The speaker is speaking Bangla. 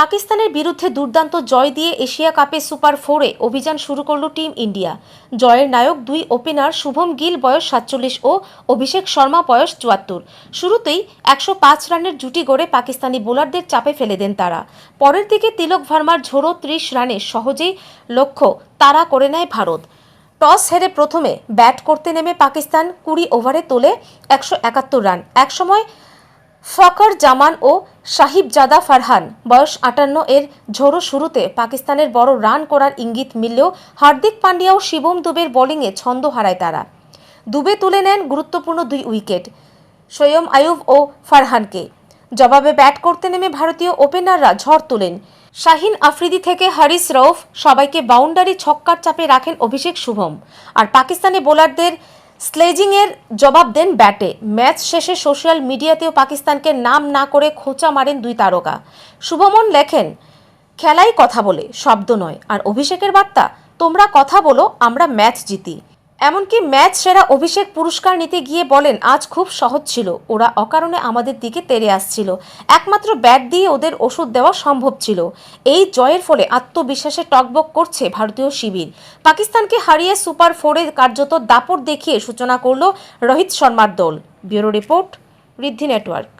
পাকিস্তানের বিরুদ্ধে দুর্দান্ত জয় দিয়ে এশিয়া কাপে সুপার ফোরে অভিযান শুরু করল টিম ইন্ডিয়া। জয়ের নায়ক দুই ওপেনার শুভম গিল বয়স সাতচল্লিশ ও অভিষেক শর্মা বয়স চুয়াত্তর। শুরুতেই একশো পাঁচ রানের জুটি গড়ে পাকিস্তানি বোলারদের চাপে ফেলে দেন তারা। পরের দিকে তিলক ভার্মার ঝোড়ো ত্রিশ রানে সহজেই লক্ষ্য তাড়া করে নেয় ভারত। টস হেরে প্রথমে ব্যাট করতে নেমে পাকিস্তান কুড়ি ওভারে তোলে একশো একাত্তর রান। একসময় ফকর জামান ও সাহিবজাদা ফারহান, বয়স আটান্ন, এর ঝোড়ো শুরুতে পাকিস্তানের বড় রান করার ইঙ্গিত মিললেও হার্দিক পান্ডিয়া ও শিবম দুবের বোলিংয়ে ছন্দ হারায় তারা। দুবে তুলে নেন গুরুত্বপূর্ণ দুই উইকেট, সৈয়ম আয়ুব ও ফারহানকে। জবাবে ব্যাট করতে নেমে ভারতীয় ওপেনাররা ঝড় তোলেন। শাহিন আফ্রিদি থেকে হারিস রৌফ সবাইকে বাউন্ডারি ছক্কার চাপে রাখেন অভিষেক শুভম। আর পাকিস্তানি বোলারদের স্লেজিংয়ের জবাব দেন ব্যাটে। ম্যাচ শেষে সোশ্যাল মিডিয়াতেও পাকিস্তানকে নাম না করে খোঁচা মারেন দুই তারকা। শুভমন লেখেন, খেলাই কথা বলে, শব্দ নয়। আর অভিষেকের বার্তা, তোমরা কথা বলো, আমরা ম্যাচ জিতি। এমনকি ম্যাচ সেরা অভিষেক পুরস্কার নিতে গিয়ে বলেন, আজ খুব সহজ ছিল। ওরা অকারণে আমাদের দিকে তেড়ে আসছিল। একমাত্র ব্যাট দিয়ে ওদের ওষুধ দেওয়া সম্ভব ছিল। এই জয়ের ফলে আত্মবিশ্বাসে টকবক করছে ভারতীয় শিবির। পাকিস্তানকে হারিয়ে সুপার ফোরে কার্যত দাপট দেখিয়ে সূচনা করল রোহিত শর্মার দল। Bureau report Riddhi network.